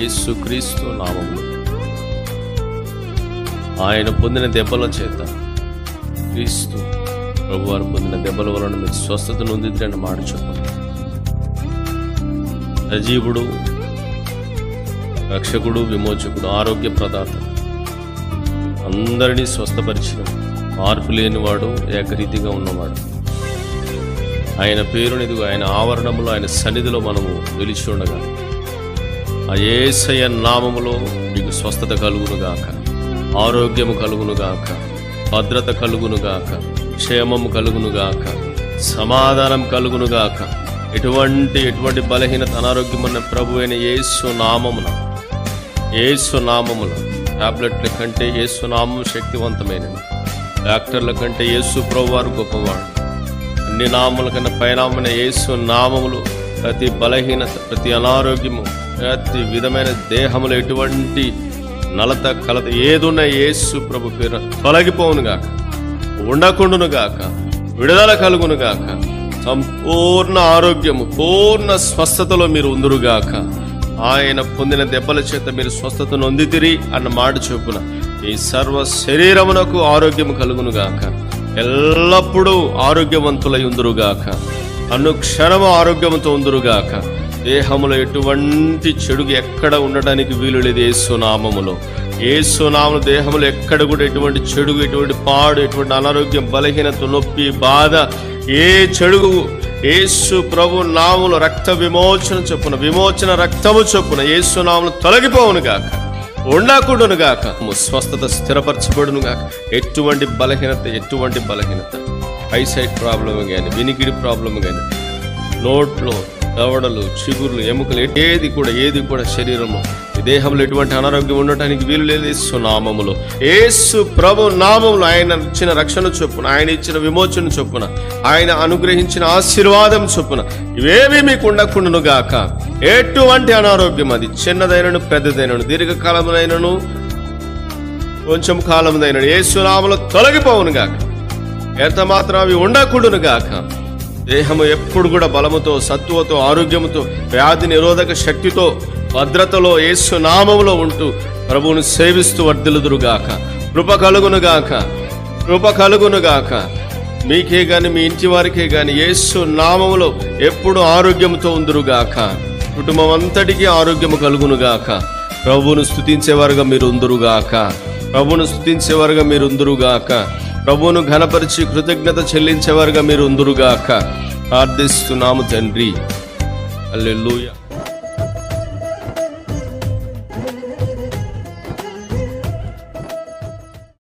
యేసుక్రీస్తు నామము ఆయన పొందిన దెబ్బల చేత క్రీస్తు ప్రభువారు పొందిన దెబ్బల వలన మీరు స్వస్థత నొందిద్రని మాట చెప్పండి. సజీవుడు రక్షకుడు విమోచకుడు ఆరోగ్య ప్రదాత అందరినీ స్వస్థపరిచిన మార్పు లేనివాడు ఏకరీతిగా ఉన్నవాడు. ఆయన పేరునిదిగో ఆయన ఆవరణములో ఆయన సన్నిధిలో మనము నిలిచి ఉండగా ఆ ఏసయ నామములో మీకు స్వస్థత కలుగునుగాక ఆరోగ్యము కలుగునుగాక భద్రత కలుగునుగాక క్షేమము కలుగునుగాక సమాధానం కలుగునుగాక. ఎటువంటి ఎటువంటి బలహీనత అనారోగ్యమన్న ప్రభు అయిన యేసు నామమున యేసు నామమున టాబ్లెట్ల కంటే యేసు నామం శక్తివంతమైనది. డాక్టర్ల కంటే యేసు ప్రభు వారు గొప్పవాడు. అన్ని నామముల కన్నా పైనామైన యేసు నామములు ప్రతి బలహీనత ప్రతి అనారోగ్యము ప్రతి విధమైన దేహములు ఎటువంటి నలత కలత ఏదున్న యేసు ప్రభు పేరు తొలగిపోవును గాక ఉండకుండును గాక విడుదల కలుగునుగాక సంపూర్ణ ఆరోగ్యము పూర్ణ స్వస్థతలో మీరు ఉందురుగాక. ఆయన పొందిన దెబ్బల చేత మీరు స్వస్థత నొందితిరి అన్న మాట చొప్పున ఈ సర్వ శరీరమునకు ఆరోగ్యము కలుగును గాక ఎల్లప్పుడూ ఆరోగ్యవంతులై ఉందురుగాక. అనుక్షణము ఆరోగ్యంతో ఉందురుగాక. దేహములో ఎటువంటి చెడుగు ఎక్కడ ఉండటానికి వీలు లేదు ఏసునామములో ఏసునామలు దేహములో ఎక్కడ కూడా ఎటువంటి చెడుగు ఎటువంటి పాడు ఎటువంటి అనారోగ్యం బలహీనత నొప్పి బాధ ఏ చెడుగు ఏసు ప్రభు నాములు రక్త విమోచన చొప్పున విమోచన రక్తము చొప్పున యేసు నాములు తొలగిపోవును గాక. ఉండకూడను గాక. స్వస్థత స్థిరపరచబడును గాక. ఎటువంటి బలహీనత ఎటువంటి బలహీనత. ఐసైట్ ప్రాబ్లమ్ కానీ వినికిడి ప్రాబ్లమ్ కానీ నోట్లో దవడలు చిగుర్లు ఎముకలు ఏది కూడా ఏది కూడా శరీరము. దేహంలో ఎటువంటి అనారోగ్యం ఉండటానికి వీలు లేదు. యేసు నామములో. యేసు ప్రభు నామములు ఆయన ఇచ్చిన రక్షణ చొప్పున ఆయన ఇచ్చిన విమోచన చొప్పున ఆయన అనుగ్రహించిన ఆశీర్వాదం చొప్పున ఇవేవి మీకు ఉండకుండాను గాక. ఎటువంటి అనారోగ్యం అది. చిన్నదైనను పెద్దదైనను దీర్ఘకాలమునైనను కొంచెం కాలమునైనను యేసు నామములో తొలగిపోవును గాక. ఎంత మాత్రం అవి ఉండకూడను గాక. దేహము ఎప్పుడు కూడా బలముతో సత్వతో ఆరోగ్యముతో వ్యాధి నిరోధక శక్తితో భద్రతలో యేసు నామములో ఉంటూ ప్రభువును సేవిస్తూ వర్ధిలుదురుగాక కృప కలుగునుగాక. కృప కలుగునుగాక. మీకే గాని మీ ఇంటి వారికే గాని యేసు నామములో ఎప్పుడు ఆరోగ్యముతో ఉందురుగాక. కుటుంబం అంతటికీ ఆరోగ్యము కలుగునుగాక. ప్రభువును స్థుతించేవారుగా మీరు ఉందురుగాక. ప్రభువును స్థుతించేవారుగా మీరు ఉందురుగాక. ప్రభువును ఘనపరిచి కృతజ్ఞత చెల్లించేవారుగా మీరు ఉందురుగాక. ప్రార్థిస్తున్నాము తండ్రి. అల్లెలుయా